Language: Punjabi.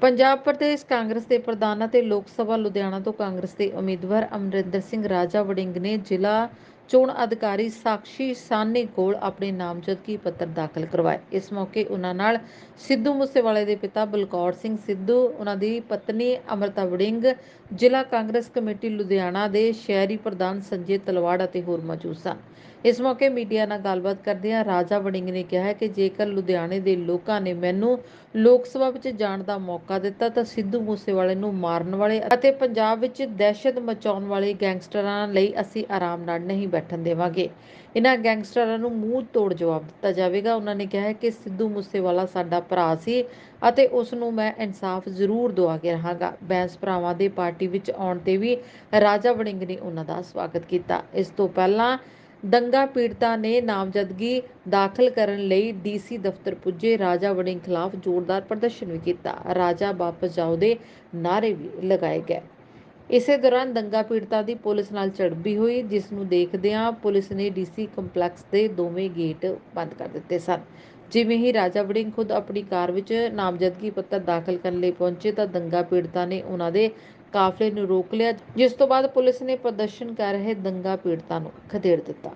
ਪੰਜਾਬ ਪ੍ਰਦੇਸ਼, ਕਾਂਗਰਸ ਦੇ ਪ੍ਰਧਾਨ ਅਤੇ ਲੋਕ ਸਭਾ ਲੁਧਿਆਣਾ ਤੋਂ ਕਾਂਗਰਸ ਦੇ ਉਮੀਦਵਾਰ ਅਮਰਿੰਦਰ ਸਿੰਘ ਰਾਜਾ ਵੜਿੰਗ ਨੇ ਜ਼ਿਲ੍ਹਾ ਚੋਣ ਅਧਿਕਾਰੀ ਸਾਕਸ਼ੀ ਸਾਹਨੀ ਕੋਲ ਆਪਣੇ ਨਾਮਜ਼ਦਗੀ ਪੱਤਰ ਦਾਖਲ ਕਰਵਾਏ। ਇਸ ਮੌਕੇ ਉਹਨਾਂ ਨਾਲ ਸਿੱਧੂ ਮੂਸੇਵਾਲੇ ਦੇ ਪਿਤਾ ਬਲਕੌਰ ਸਿੰਘ ਸਿੱਧੂ, ਉਹਨਾਂ ਦੀ ਪਤਨੀ ਅਮਰਤਾ ਵੜਿੰਗ, ਜ਼ਿਲ੍ਹਾ ਕਾਂਗਰਸ ਕਮੇਟੀ ਲੁਧਿਆਣਾ ਦੇ ਸ਼ਹਿਰੀ ਪ੍ਰਧਾਨ ਸੰਜੇ ਤਲਵਾੜ ਅਤੇ ਹੋਰ ਮੌਜੂਦ ਸਨ। ਇਸ ਮੌਕੇ ਮੀਡੀਆ ਨਾਲ ਗੱਲਬਾਤ ਕਰਦਿਆਂ ਰਾਜਾ ਵੜਿੰਗ ਨੇ ਕਿਹਾ ਕਿ ਜੇਕਰ ਲੁਧਿਆਣੇ ਦੇ ਲੋਕਾਂ ਨੇ ਮੈਨੂੰ ਲੋਕ ਸਭਾ ਵਿੱਚ ਜਾਣ ਦਾ ਮੌਕਾ ਦਿੱਤਾ ਤਾਂ ਸਿੱਧੂ ਮੂਸੇਵਾਲੇ ਨੂੰ ਮਾਰਨ ਵਾਲੇ ਅਤੇ ਪੰਜਾਬ ਵਿੱਚ ਦਹਿਸ਼ਤ ਮਚਾਉਣ ਵਾਲੇ ਗੈਂਗਸਟਰਾਂ ਲਈ ਅਸੀਂ ਆਰਾਮ ਨਾਲ ਨਹੀਂ ਬੈਠਣ ਦੇਵਾਂਗੇ। ਇਹਨਾਂ ਗੈਂਗਸਟਰਾਂ ਨੂੰ ਮੂੰਹ ਤੋੜ ਜਵਾਬ ਦਿੱਤਾ ਜਾਵੇਗਾ। ਉਹਨਾਂ ਨੇ ਕਿਹਾ ਕਿ ਸਿੱਧੂ ਮੂਸੇਵਾਲਾ ਸਾਡਾ ਭਰਾ ਸੀ ਅਤੇ ਉਸ ਨੂੰ ਮੈਂ ਇਨਸਾਫ ਜ਼ਰੂਰ ਦਵਾ ਕੇ ਰਹਾਂਗਾ। ਬੈਂਸ ਭਰਾਵਾਂ ਦੇ ਪਾਰਟੀ ਵਿੱਚ ਆਉਣ ਤੇ ਵੀ ਰਾਜਾ ਵੜਿੰਗ ਨੇ ਉਹਨਾਂ ਦਾ ਸਵਾਗਤ ਕੀਤਾ। ਇਸ ਤੋਂ ਪਹਿਲਾਂ ਦੰਗਾ ਪੀੜਤਾਂ ਨੇ ਨਾਮਜ਼ਦਗੀ ਦਾਖਲ ਕਰਨ ਲਈ ਡੀਸੀ ਦਫ਼ਤਰ ਪੁੱਜੇ। ਰਾਜਾ ਵੜਿੰਗ ਖਿਲਾਫ ਜ਼ੋਰਦਾਰ ਪ੍ਰਦਰਸ਼ਨ ਵੀ ਕੀਤਾ। ਰਾਜਾ ਵਾਪਸ ਜਾਓ ਦੇ ਨਾਅਰੇ ਵੀ ਲਗਾਏ ਗਏ। ਇਸੇ ਦੌਰਾਨ ਦੰਗਾ ਪੀੜਤਾਂ ਦੀ ਪੁਲਿਸ ਨਾਲ ਝੜਪੀ ਹੋਈ, ਜਿਸ ਨੂੰ ਦੇਖਦਿਆਂ ਪੁਲਿਸ ਨੇ ਡੀਸੀ ਕੰਪਲੈਕਸ ਦੇ ਦੋਵੇਂ ਗੇਟ ਬੰਦ ਕਰ ਦਿੱਤੇ ਸਨ। ਜਿਵੇਂ ਹੀ ਰਾਜਾ ਵੜਿੰਗ ਖੁਦ ਆਪਣੀ ਕਾਰ ਵਿੱਚ ਨਾਮਜ਼ਦਗੀ ਪੱਤਰ ਦਾਖਲ ਕਰਨ ਲਈ ਪਹੁੰਚੇ ਤਾਂ ਦੰਗਾ ਪੀੜਤਾਂ ਨੇ ਉਹਨਾਂ ਦੇ ਕਾਫਲੇ ਨੂੰ ਰੋਕ ਲਿਆ, ਜਿਸ ਤੋਂ ਬਾਅਦ ਪੁਲਿਸ ਨੇ ਪ੍ਰਦਰਸ਼ਨ ਕਰ ਰਹੇ ਦੰਗਾ ਪੀੜਤਾਂ ਨੂੰ ਖਦੇੜ ਦਿੱਤਾ।